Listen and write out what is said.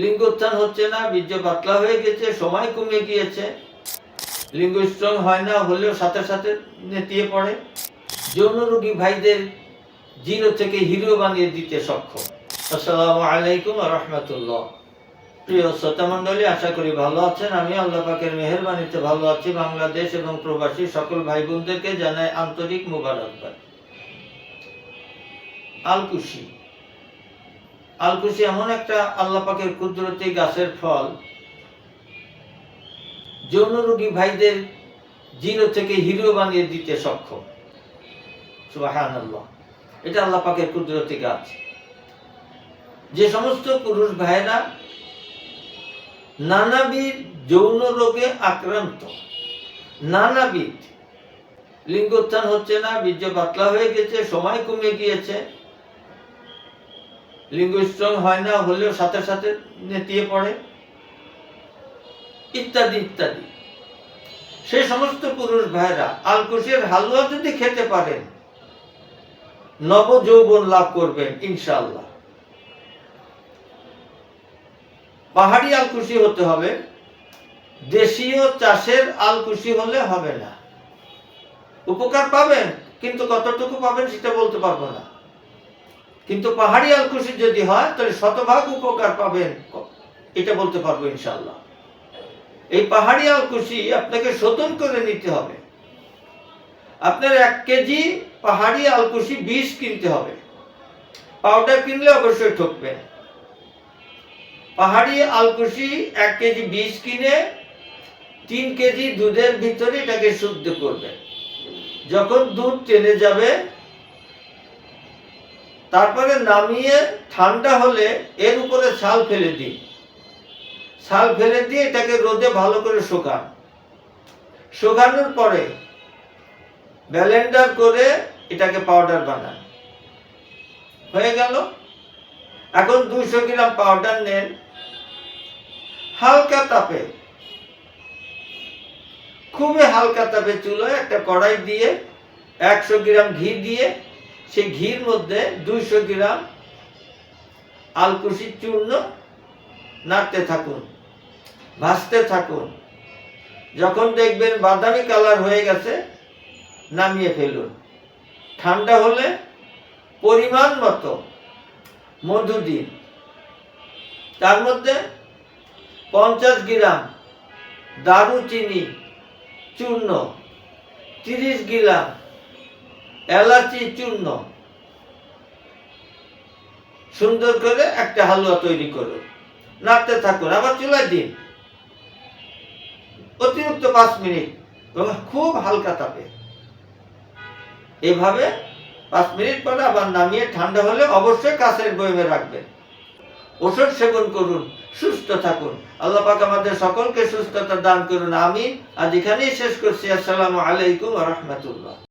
লিঙ্গোত্থান হচ্ছে না, বীর্য পাতলা হয়ে গেছে, সময় কমে গিয়েছে। লিঙ্গ স্ট্রং হয় না, হলেও সাথে সাথে নেতিয়ে পড়ে। যৌন রোগী ভাইদের জিরো থেকে হিরো বানিয়ে দিতে সক্ষম। আসসালামু আলাইকুম রহমতুল্লাহ। প্রিয় শ্রোতা মণ্ডলী, আশা করি ভালো আছেন। আমি আল্লাহ পাকের মেহরবানিতে ভালো আছি। বাংলাদেশ এবং প্রবাসী সকল ভাই বোনদেরকে জানাই আন্তরিক মুবারকবাদ। আলকুশি আলকুশি এমন একটা আল্লাহ পাকের কুদরতি গাছের ফল, যৌন রোগী ভাইদের জিরো থেকে হিরো বানিয়ে দিতে সক্ষম। সুবাহান আল্লাহ পাকের কুদরতি গাছ। যে সমস্ত পুরুষ ভাইরা নানাবিধ যৌন রোগে আক্রান্ত, নানাবিধ, লিঙ্গোত্থান হচ্ছে না, বীর্য পাতলা হয়ে গেছে, সময় কমে গিয়েছে লিঙ্গ স্ট্রং হয় না, হলেও সাথে সাথে নেতিয়ে পড়ে। ইত্যাদি ইত্যাদি। সেই সমস্ত পুরুষ ভাইরা আলকুশের হালুয়া যদি খেতে পারেন নব যৌবন লাভ করবেন, ইনশাআল্লাহ। পাহাড়ি আলকুশি হতে হবে, দেশীয় চাষের আলকুশি হলে হবে না। উপকার পাবেন, কিন্তু কতটুকু পাবেন সেটা বলতে পারব না। কিন্তু পাহাড়ি আলকুশি যদি হয়, তাহলে শতভাগ উপকার পাবেন। এটা বলতে পারব ইনশাল্লাহ এই পাহাড়ি আলকুশি আপনাকে শোধন করে নিতে হবে। আপনার এক কেজি পাহাড়ি আলকুশি বীজ কিনতে হবে। পাউডার কিনলে অবশ্যই ঠকবে। পাহাড়ি আলকুশি এক কেজি বীজ কিনে তিন কেজি দুধের ভিতরে এটাকে শুদ্ধ করবে যখন দুধ টেনে যাবে তারপরে নামিয়ে ঠান্ডা হলে এর উপরে ছাল ফেলে দিই। ছাল ফেলে দিয়ে এটাকে রোদে ভালো করে শুকান। শুকানোর পরে ব্যালেন্ডার করে এটাকে পাউডার বানান। হয়ে গেল। এখন দুইশো গ্রাম পাউডার নেন। হালকা তাপে। খুবই হালকা তাপে চুলোয় একটা কড়াই দিয়ে একশো গ্রাম ঘি দিয়ে সেই ঘির মধ্যে দুইশো গ্রাম আলকুশির চূর্ণ নাড়তে থাকুন ভাসতে থাকুন। যখন দেখবেন বাদামি কালার হয়ে গেছে, নামিয়ে ফেলুন। ঠান্ডা হলে পরিমাণ মতো মধু দিন। তার মধ্যে পঞ্চাশ গ্রাম দারুচিনি চূর্ণ, তিরিশ গ্রাম এলাচি চূর্ণ। সুন্দর করে একটা হালুয়া তৈরি করুন। নাড়তে থাকুন, আবার চুলায় দিন। অতিরিক্ত পাঁচ মিনিট। খুব হালকা তাপে। এভাবে পাঁচ মিনিট পরে আবার নামিয়ে ঠান্ডা হলে অবশ্যই কাছের বয়মে রাখবেন। ওষুধ সেবন করুন, সুস্থ থাকুন। আল্লাহ পাক আমাদের সকলকে সুস্থতা দান করুন আমি আজ এখানেই শেষ করছি। আসসালামু আলাইকুম রহমতুল্লাহ।